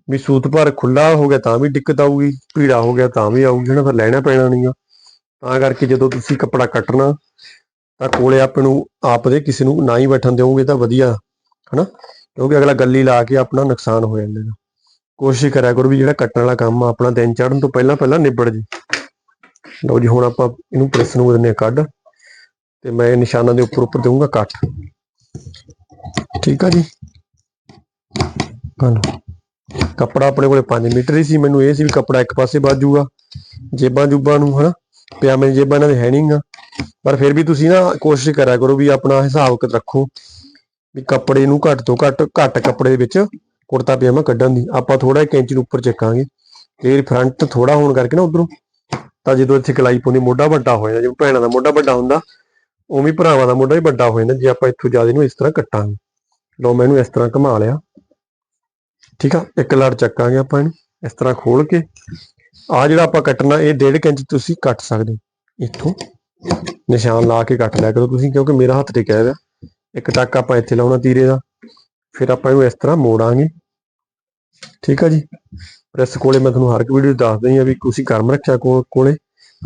ਵੀ ਸੂਤ ਭਰ ਖੁੱਲਾ ਹੋ ਗਿਆ ਤਾਂ ਵੀ ਦਿੱਕਤ ਆਊਗੀ, ਭੀੜਾ ਹੋ ਗਿਆ ਤਾਂ ਵੀ ਆਊਗੀ, ਹਨਾ? ਫਿਰ ਲੈਣਾ ਪੈਣਾ ਨਹੀਂ ਆ। ਤਾਂ ਕਰਕੇ ਜਦੋਂ ਤੁਸੀਂ ਕੱਪੜਾ ਕੱਟਣਾ ਤਾਂ ਕੋਲੇ ਆਪ ਨੂੰ, ਆਪ ਦੇ ਕਿਸੇ ਨੂੰ ਨਾ ਹੀ ਬੈਠਣ ਦਿਓਗੇ ਤਾਂ ਵਧੀਆ, ਹਨਾ? ਕਿਉਂਕਿ ਅਗਲਾ ਗੱਲੀ ਲਾ ਕੇ ਆਪਣਾ ਨੁਕਸਾਨ ਹੋ ਜਾਂਦਾ ਕੋਸ਼ਿਸ਼ ਕਰਿਆ ਕਰੋ ਵੀ ਜਿਹੜਾ ਕੱਟਣ ਵਾਲਾ ਕੰਮ ਆ, ਆਪਣਾ ਦਿਨ ਚੜਨ ਤੋਂ ਪਹਿਲਾਂ ਪਹਿਲਾਂ ਨਿਬੜ ਜੇ। ਲਓ ਜੀ, ਹੁਣ ਆਪਾਂ ਇਹਨੂੰ ਪ੍ਰੈਸ ਨੂੰ ਦਿੰਦੇ ਕੱਢ। ਤੇ ਮੈਂ ਨਿਸ਼ਾਨਾਂ ਦੇ ਉੱਪਰ ਉੱਪਰ ਦੇਵਾਂਗਾ ਕੱਟ ਠੀਕ ਆ ਜੀ? ਕੱਲ ਕੱਪੜਾ ਆਪਣੇ ਕੋਲੇ 5 ਮੀਟਰ ਹੀ ਸੀ, ਮੈਨੂੰ ਇਹ ਸੀ ਵੀ ਕੱਪੜਾ ਇੱਕ ਪਾਸੇ ਵੱਜ ਜਾਊਗਾ ਜੇਬਾਂ ਜੁਬਾਂ ਨੂੰ, ਹਨਾ? ਪਜਾਮੇ ਦੀਆਂ ਜੇਬਾਂ ਇਹਨਾਂ ਦੇ ਹੈ ਨਹੀਂਗਾ ਪਰ ਫਿਰ ਵੀ ਤੁਸੀਂ ਨਾ ਕੋਸ਼ਿਸ਼ ਕਰਿਆ ਕਰੋ ਵੀ ਆਪਣਾ ਹਿਸਾਬ ਕ ਰੱਖੋ ਵੀ ਕੱਪੜੇ ਨੂੰ ਘੱਟ ਤੋਂ ਘੱਟ ਘੱਟ ਕੱਪੜੇ ਦੇ ਵਿੱਚ ਕੁੜਤਾ ਪਜਾਮਾ ਕੱਢਣ ਦੀ। ਆਪਾਂ ਥੋੜਾ ਇੱਕ ਇੰਚ ਨੂੰ ਉੱਪਰ ਚੱਕਾਂਗੇ। ਤੇ ਫਰੰਟ ਥੋੜਾ ਹੋਣ ਕਰਕੇ ਨਾ ਉਧਰੋਂ, ਤਾਂ ਜਦੋਂ ਇੱਥੇ ਕਲਾਈ ਪਾਉਂਦੀ, ਮੋਢਾ ਵੱਡਾ ਹੋ ਜਾਂਦਾ ਜਿਵੇਂ ਭੈਣਾਂ ਦਾ ਮੋਢਾ ਵੱਡਾ ਹੁੰਦਾ ਉਵੇਂ ਭਰਾਵਾਂ ਦਾ ਮੁੰਡਾ ਵੀ ਵੱਡਾ ਹੋ ਜਾਂਦਾ, ਜੇ ਆਪਾਂ ਇੱਥੋਂ ਜ਼ਿਆਦਾ ਨੂੰ ਇਸ ਤਰ੍ਹਾਂ ਕੱਟਾਂਗੇ। ਲਓ ਮੈਂ ਇਹਨੂੰ ਇਸ ਤਰ੍ਹਾਂ ਘੁਮਾ ਲਿਆ। ਠੀਕ ਆ, ਇੱਕ ਲੜ ਚੱਕਾਂਗੇ ਆਪਾਂ ਇਹਨੂੰ, ਇਸ ਤਰ੍ਹਾਂ ਖੋਲ ਕੇ। ਆ ਜਿਹੜਾ ਆਪਾਂ ਕੱਟਣਾ, ਇਹ 1.5 ਇੰਚ ਤੁਸੀਂ ਕੱਟ ਸਕਦੇ ਹੋ। ਇੱਥੋਂ ਨਿਸ਼ਾਨ ਲਾ ਕੇ ਕੱਟ ਲਿਆ ਕਰੋ ਤੁਸੀਂ, ਕਿਉਂਕਿ ਮੇਰਾ ਹੱਥ ਟਿਕਿਆ ਹੋਇਆ। ਇੱਕ ਟੱਕ ਆਪਾਂ ਇੱਥੇ ਲਾਉਣਾ ਤੀਰੇ ਦਾ। ਫਿਰ ਆਪਾਂ ਇਹਨੂੰ ਇਸ ਤਰ੍ਹਾਂ ਮੋੜਾਂਗੇ। ਠੀਕ ਆ ਜੀ। ਪ੍ਰੈਸ ਕੋਲੇ ਮੈਂ ਤੁਹਾਨੂੰ ਹਰ ਇੱਕ ਵੀਡੀਓ ਦੱਸਦਾ ਹੀ ਆ ਵੀ ਤੁਸੀਂ ਕਰਮ ਰੱਖਿਆ ਕੋਲੇ।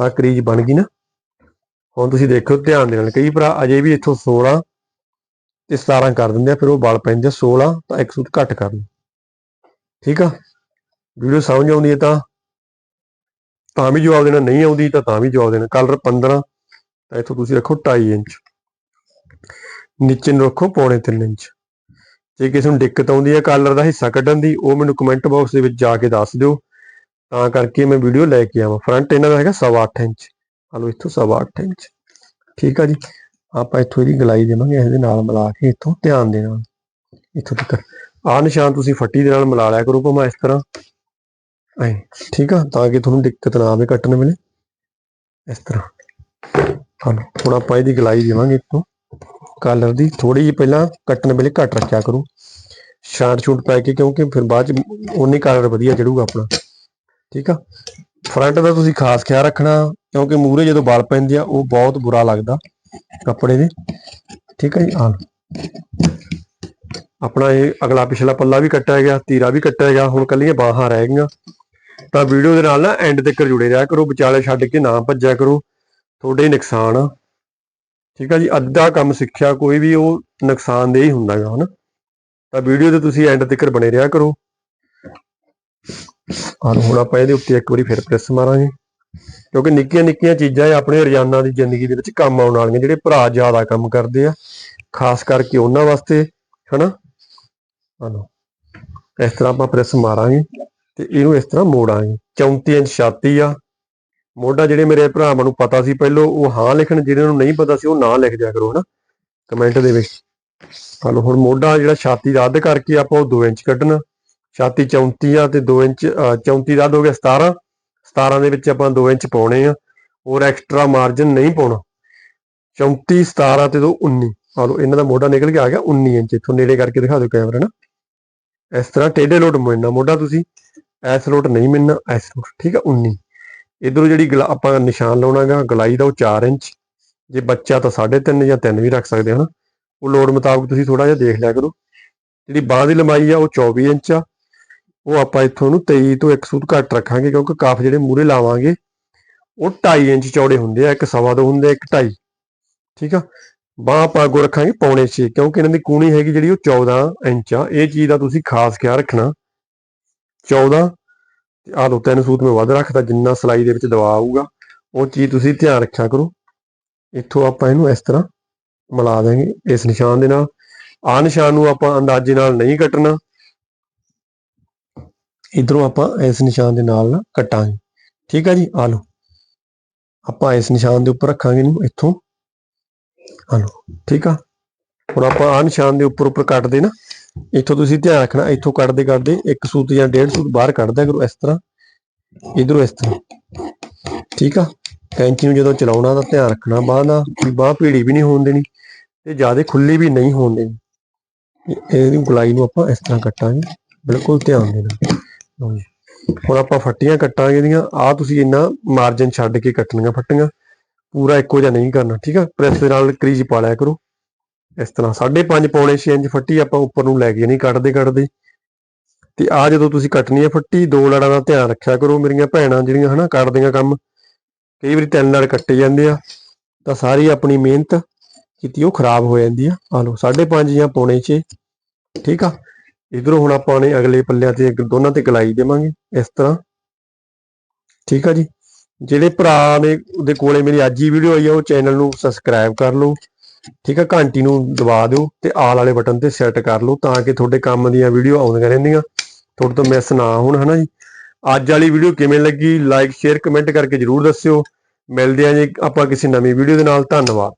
ਆ ਕਰੀਜ ਬਣ ਗਈ ਨਾ। ਹੁਣ ਤੁਸੀਂ ਦੇਖੋ ਧਿਆਨ ਦੇ ਨਾਲ, ਕਈ ਭਰਾ ਅਜੇ ਵੀ ਇੱਥੋਂ 16 ਤੇ 17 ਕਰ ਦਿੰਦੇ ਆ, ਫਿਰ ਉਹ ਬਲ ਪੈਂਦੇ ਆ 16 ਤਾਂ ਇੱਕ ਸੂਟ ਘੱਟ ਕਰ ਲਓ ਠੀਕ ਆ? ਵੀਡੀਓ ਸਮਝ ਆਉਂਦੀ ਹੈ ਤਾਂ ਤਾਂ ਵੀ ਜਵਾਬ ਦੇਣਾ, ਨਹੀਂ ਆਉਂਦੀ ਤਾਂ ਤਾਂ ਵੀ ਜਵਾਬ ਦੇਣਾ। ਕਲਰ 15 ਤਾਂ ਇੱਥੋਂ ਤੁਸੀਂ ਰੱਖੋ 2.5 ਇੰਚ। ਨੀਚੇ ਨੂੰ ਰੱਖੋ ਪੌਣੇ 3 ਇੰਚ। ਜੇ ਕਿਸੇ ਨੂੰ ਦਿੱਕਤ ਆਉਂਦੀ ਹੈ ਕਾਲਰ ਦਾ ਹਿੱਸਾ ਕੱਢਣ ਦੀ, ਉਹ ਮੈਨੂੰ ਕਮੈਂਟ ਬਾਕਸ ਦੇ ਵਿੱਚ ਜਾ ਕੇ ਦੱਸ ਦਿਓ। ਤਾਂ ਕਰਕੇ ਮੈਂ ਵੀਡੀਓ ਲੈ ਕੇ ਆਵਾਂ। ਫਰੰਟ ਇਹਨਾਂ ਦਾ ਹੈਗਾ 8.5 ਇੰਚ। ਹਲੋ ਇੱਥੋਂ 8.5 ਇੰਚ। ਠੀਕ ਆ ਜੀ। ਆਪਾਂ ਇੱਥੋਂ ਇਹਦੀ ਗਲਾਈ ਦੇਵਾਂਗੇ, ਇਹਦੇ ਨਾਲ ਮਿਲਾ ਕੇ ਇੱਥੋਂ ਧਿਆਨ ਦੇ ਨਾਲ ਇੱਥੋਂ ਤੱਕ। ਆਹ ਨਿਸ਼ਾਨ ਤੁਸੀਂ ਫੱਟੀ ਦੇ ਨਾਲ ਮਿਲਾ ਲਿਆ ਕਰੋ ਭਾਵੇਂ ਇਸ ਤਰ੍ਹਾਂ। ਐ ਠੀਕ ਆ? ਤਾਂ ਕਿ ਤੁਹਾਨੂੰ ਦਿੱਕਤ ਨਾ ਆਵੇ, ਕੱਟਣ ਵੇਲੇ। ਇਸ ਤਰ੍ਹਾਂ। ਹਾਂ ਹੁਣ ਆਪਾਂ ਇਹਦੀ ਗਲਾਈ ਦੇਵਾਂਗੇ ਇੱਥੋਂ। ਕਾਲਰ ਦੀ ਥੋੜੀ ਜਿਹੀ ਪਹਿਲਾਂ ਕੱਟਣ ਵੇਲੇ ਘੱਟ ਰੱਖਿਆ ਕਰੋ। ਸ਼ਾਰਟ ਸ਼ੂਟ ਪੈ ਕੇ, ਕਿਉਂਕਿ ਫਿਰ ਬਾਅਦ ਚ ਉਨੀ ਕਾਲਰ ਵਧੀਆ ਚੜੂਗਾ ਆਪਣਾ। ਠੀਕ ਆ? ਫਰੰਟ ਦਾ ਤੁਸੀਂ ਖਾਸ ਖਿਆਲ ਰੱਖਣਾ। ਕਿਉਂਕਿ ਮੂਰੇ ਜਦੋਂ ਵਾਲ ਪੈਂਦੇ ਆ, ਉਹ ਬਹੁਤ ਬੁਰਾ ਲੱਗਦਾ ਕੱਪੜੇ ਦੇ। ਠੀਕ ਹੈ ਜੀ ਆ ਆਪਣਾ ਇਹ ਅਗਲਾ ਪਿਛਲਾ ਪੱਲਾ ਵੀ ਕੱਟਿਆ ਗਿਆ, ਤੀਰਾ ਵੀ ਕੱਟਿਆ ਗਿਆ, ਹੁਣ ਕੱਲੀਆਂ ਬਾਹਾਂ ਰਹਿ ਗਈਆਂ। ਤਾਂ ਵੀਡੀਓ ਦੇ ਨਾਲ ਨਾ ਐਂਡ ਤੱਕ ਜੁੜੇ ਰਿਹਾ ਕਰੋ, ਵਿਚਾਲੇ ਛੱਡ ਕੇ ਨਾ ਭੱਜਿਆ ਕਰੋ। ਤੁਹਾਡੇ ਨੁਕਸਾਨ ਆ। ਠੀਕ ਆ ਜੀ, ਅੱਧਾ ਕੰਮ ਸਿੱਖਿਆ, ਕੋਈ ਵੀ ਉਹ ਨੁਕਸਾਨਦੇਹ ਹੀ ਹੁੰਦਾ ਗਾ, ਹਨਾ। ਤਾਂ ਵੀਡੀਓ ਤੇ ਤੁਸੀਂ ਐਂਡ ਤੱਕ ਬਣੇ ਰਿਹਾ ਕਰੋ। ਆਹ ਹੁਣ ਆਪਾਂ ਇਹਦੇ ਉੱਤੇ ਇੱਕ ਵਾਰੀ ਫਿਰ ਪ੍ਰੈਸ ਮਾਰਾਂਗੇ। ਕਿਉਂਕਿ ਨਿੱਕੀਆਂ ਨਿੱਕੀਆਂ ਚੀਜ਼ਾਂ ਇਹ ਆਪਣੇ ਰੋਜ਼ਾਨਾ ਦੀ ਜ਼ਿੰਦਗੀ ਦੇ ਵਿੱਚ ਕੰਮ ਆਉਣ ਵਾਲੀਆਂ, ਜਿਹੜੇ ਭਰਾ ਜ਼ਿਆਦਾ ਕੰਮ ਕਰਦੇ ਆ, ਖਾਸ ਕਰਕੇ ਉਹਨਾਂ ਵਾਸਤੇ, ਹਨਾ? ਆਹ ਇਸ ਤਰ੍ਹਾਂ ਆਪਾਂ ਪ੍ਰੈਸ ਮਾਰਾਂਗੇ ਤੇ ਇਹਨੂੰ ਇਸ ਤਰ੍ਹਾਂ ਮੋੜਾਂਗੇ। 34 ਇੰਚ ਛਾਤੀ ਆ। ਮੋਢਾ ਜਿਹੜੇ ਮੇਰੇ ਭਰਾਵਾਂ ਨੂੰ ਪਤਾ ਸੀ ਪਹਿਲਾਂ, ਉਹ ਹਾਂ ਲਿਖਣ, ਜਿਹਨਾਂ ਨੂੰ ਨਹੀਂ ਪਤਾ ਸੀ, ਉਹ ਨਾ ਲਿਖ ਦਿਆ ਕਰੋ, ਹਨਾ? ਕਮੈਂਟ ਦੇ ਵਿੱਚ। ਹਲੋ, ਹੁਣ ਮੋਢਾ ਜਿਹੜਾ ਛਾਤੀ ਦਾ ਅੱਧ ਕਰਕੇ ਆਪਾਂ ਉਹ 2 ਇੰਚ ਕੱਢਣਾ। ਛਾਤੀ 34 ਆ ਤੇ 2 ਇੰਚ, ਅਹ 34 ਦਾ ਅੱਧ ਹੋ ਗਿਆ 17 17 ਦੇ ਵਿੱਚ ਆਪਾਂ 2 ਇੰਚ ਪਾਉਣੇ ਆ, ਹੋਰ ਐਕਸਟਰਾ ਮਾਰਜਨ ਨਹੀਂ ਪਾਉਣਾ। 34 17 ਤੇ ਦੋ 19 ਹਲੋ ਇਹਨਾਂ ਦਾ ਮੋਢਾ ਨਿਕਲ ਕੇ ਆ ਗਿਆ 19 ਇੰਚ। ਇੱਥੋਂ ਨੇੜੇ ਕਰਕੇ ਦਿਖਾ ਦਿਓ ਕੈਮਰਾ ਨਾ। ਇਸ ਤਰ੍ਹਾਂ ਟੇਢੇ ਲੋਟ ਮਿਲਣਾ ਮੋਢਾ ਤੁਸੀਂ, ਐਸ ਲੋਟ ਨਹੀਂ ਮਿਲਣਾ, ਐਸ ਲੋਟ, ਠੀਕ ਆ 19 ਇਧਰੋਂ ਜਿਹੜੀ ਗਲਾ- ਆਪਾਂ ਨਿਸ਼ਾਨ ਲਾਉਣਾਗਾ, ਗਲਾਈ ਦਾ ਉਹ 4 ਇੰਚ। ਜੇ ਬੱਚਾ ਤਾਂ 3.5 ਜਾਂ 3 ਵੀ ਰੱਖ ਸਕਦੇ ਹਨ ਉਹ ਲੋੜ ਮੁਤਾਬਕ ਤੁਸੀਂ ਥੋੜਾ ਜਿਹਾ ਦੇਖ ਲਿਆ ਕਰੋ। ਜਿਹੜੀ ਬਾਹ ਦੀ ਲੰਬਾਈ ਆ, ਉਹ 24 ਇੰਚ ਆ। ਉਹ ਆਪਾਂ ਇੱਥੋਂ ਨੂੰ 23 ਤੋਂ 1 ਸੂਤ ਘੱਟ ਰੱਖਾਂਗੇ ਕਿਉਂਕਿ ਕਾਫ ਜਿਹੜੇ ਮੂਰੇ ਲਾਵਾਂਗੇ, ਉਹ 2.5 ਇੰਚ ਚੌੜੇ ਹੁੰਦੇ ਆ, ਇੱਕ ਸਵਾ ਦੋ ਹੁੰਦੇ ਆ, ਇੱਕ 2.5 ਠੀਕ ਆ? ਬਾਹ ਆਪਾਂ ਅੱਗੋਂ ਰੱਖਾਂਗੇ ਪੌਣੇ 6 ਕਿਉਂਕਿ ਇਹਨਾਂ ਦੀ ਕੂਣੀ ਹੈਗੀ ਜਿਹੜੀ ਉਹ 14 ਇੰਚ ਆ। ਇਹ ਚੀਜ਼ ਦਾ ਤੁਸੀਂ ਖਾਸ ਖਿਆਲ ਰੱਖਣਾ। 14 ਤੇ ਆਹ ਤਿੰਨ ਸੂਤ ਮੈਂ ਵੱਧ ਰੱਖਦਾ ਜਿੰਨਾ ਸਲਾਈ ਦੇ ਵਿੱਚ ਦਬਾਅ ਆਊਗਾ, ਉਹ ਚੀਜ਼ ਤੁਸੀਂ ਧਿਆਨ ਰੱਖਿਆ ਕਰੋ। ਇੱਥੋਂ ਆਪਾਂ ਇਹਨੂੰ ਇਸ ਤਰ੍ਹਾਂ ਮਿਲਾ ਦੇਵਾਂਗੇ ਇਸ ਨਿਸ਼ਾਨ ਦੇ ਨਾਲ। ਆਹ ਨਿਸ਼ਾਨ ਨੂੰ ਆਪਾਂ ਅੰਦਾਜ਼ੇ ਨਾਲ ਨਹੀਂ ਕੱਟਣਾ। ਇਧਰੋਂ ਆਪਾਂ ਇਸ ਨਿਸ਼ਾਨ ਦੇ ਨਾਲ ਨਾ ਕੱਟਾਂਗੇ। ਠੀਕ ਆ ਜੀ? ਆ ਲਓ। ਆਪਾਂ ਇਸ ਨਿਸ਼ਾਨ ਦੇ ਉੱਪਰ ਰੱਖਾਂਗੇ ਇਹਨੂੰ ਇੱਥੋਂ। ਆ ਲਓ। ਠੀਕ ਆ? ਹੁਣ ਆਪਾਂ ਆਹ ਨਿਸ਼ਾਨ ਦੇ ਉੱਪਰ ਉੱਪਰ ਕੱਟਦੇ ਨਾ, ਇੱਥੋਂ ਤੁਸੀਂ ਧਿਆਨ ਰੱਖਣਾ, ਇੱਥੋਂ ਕੱਟਦੇ ਕੱਟਦੇ ਇੱਕ ਸੂਤ ਜਾਂ ਡੇਢ ਸੂਤ ਬਾਹਰ ਕੱਢਦਾ ਕਰੋ ਇਸ ਤਰ੍ਹਾਂ। ਇਧਰੋਂ ਇਸ ਤਰ੍ਹਾਂ। ਠੀਕ ਆ? ਕੈਂਚੀ ਨੂੰ ਜਦੋਂ ਚਲਾਉਣਾ ਤਾਂ ਧਿਆਨ ਰੱਖਣਾ, ਬਾਹ ਦਾ ਵੀ ਬਾਹ ਭੀੜੀ ਵੀ ਨਹੀਂ ਹੋਣ ਦੇਣੀ ਤੇ ਜ਼ਿਆਦਾ ਖੁੱਲੀ ਵੀ ਨਹੀਂ ਹੋਣ ਦੇਣੀ। ਇਹਦੀ ਗੁਲਾਈ ਨੂੰ ਆਪਾਂ ਇਸ ਤਰ੍ਹਾਂ ਕੱਟਾਂਗੇ। ਬਿਲਕੁਲ ਧਿਆਨ ਦੇਣਾ। ਲਓ ਜੀ। ਹੁਣ ਆਪਾਂ ਫੱਟੀਆਂ ਕੱਟਾਂਗੇ ਇਹਦੀਆਂ। ਆ ਤੁਸੀਂ ਇੰਨਾ ਮਾਰਜਨ ਛੱਡ ਕੇ ਕੱਟਣੀਆਂ ਫੱਟੀਆਂ। ਪੂਰਾ ਇੱਕੋ ਜਿਹਾ ਨਹੀਂ ਕਰਨਾ, ਠੀਕ ਆ? ਪ੍ਰੈਸ ਦੇ ਨਾਲ ਕਰੀਜ ਪਾ ਲਿਆ ਕਰੋ। ਇਸ ਤਰ੍ਹਾਂ 5.5 ਪੌਣੇ 6 ਇੰਚ ਫੱਟੀ ਆਪਾਂ ਉੱਪਰ ਨੂੰ ਲੈ ਕੇ ਨਹੀਂ ਕੱਟਦੇ ਕੱਟਦੇ ਤੇ ਆ ਜਦੋਂ ਤੁਸੀਂ ਕੱਟਣੀ ਹੈ ਫੱਟੀ, ਦੋ ਲੜਾਂ ਦਾ ਧਿਆਨ ਰੱਖਿਆ ਕਰੋ। ਮੇਰੀਆਂ ਭੈਣਾਂ ਜਿਹੜੀਆਂ ਹਨਾ ਕੱਟਦੀਆਂ ਕੰਮ, ਕਈ ਵਾਰੀ ਤਿੰਨ ਲੜ ਕੱਟੇ ਜਾਂਦੇ ਆ। ਤਾਂ ਸਾਰੀ ਆਪਣੀ ਮਿਹਨਤ ਕੀਤੀ, ਉਹ ਖਰਾਬ ਹੋ ਜਾਂਦੀ ਆ। ਆ ਲਓ 5.5 ਜਾਂ ਪੌਣੇ 6 ਠੀਕ ਆ? ਇਧਰੋਂ ਹੁਣ ਆਪਾਂ ਨੇ ਅਗਲੇ ਪੱਲਿਆਂ ਤੇ ਦੋਨਾਂ ਤੇ ਗਲਾਈ ਦੇਵਾਂਗੇ ਇਸ ਤਰ੍ਹਾਂ। ਠੀਕ ਆ ਜੀ? ਜਿਹੜੇ ਭਰਾ ਨੇ ਉਹਦੇ ਕੋਲੇ ਮੇਰੀ ਅੱਜ ਹੀ ਵੀਡੀਓ ਆਈ ਆ, ਉਹ ਚੈਨਲ ਨੂੰ ਸਬਸਕ੍ਰਾਈਬ ਕਰ ਲਓ। ਠੀਕ ਆ? ਘੰਟੀ ਨੂੰ ਦਬਾ ਦਿਓ ਤੇ ਆਲ ਵਾਲੇ ਬਟਨ ਤੇ ਸੈੱਟ ਕਰ ਲਓ ਤਾਂ ਕਿ ਤੁਹਾਡੇ ਕੰਮ ਦੀਆਂ ਵੀਡੀਓ ਆਉਂਦੀਆਂ ਰਹਿੰਦੀਆਂ। ਤੁਹਾਡੇ ਤੋਂ ਮਿਸ ਨਾ ਹੋਣ, ਹਨਾ ਜੀ? ਅੱਜ ਵਾਲੀ ਵੀਡੀਓ ਕਿਵੇਂ ਲੱਗੀ? ਲਾਈਕ ਸ਼ੇਅਰ ਕਮੈਂਟ ਕਰਕੇ ਜਰੂਰ ਦੱਸਿਓ। ਮਿਲਦੇ ਆਂ ਜੀ ਆਪਾਂ ਕਿਸੇ ਨਵੀਂ ਵੀਡੀਓ ਦੇ ਨਾਲ। ਧੰਨਵਾਦ।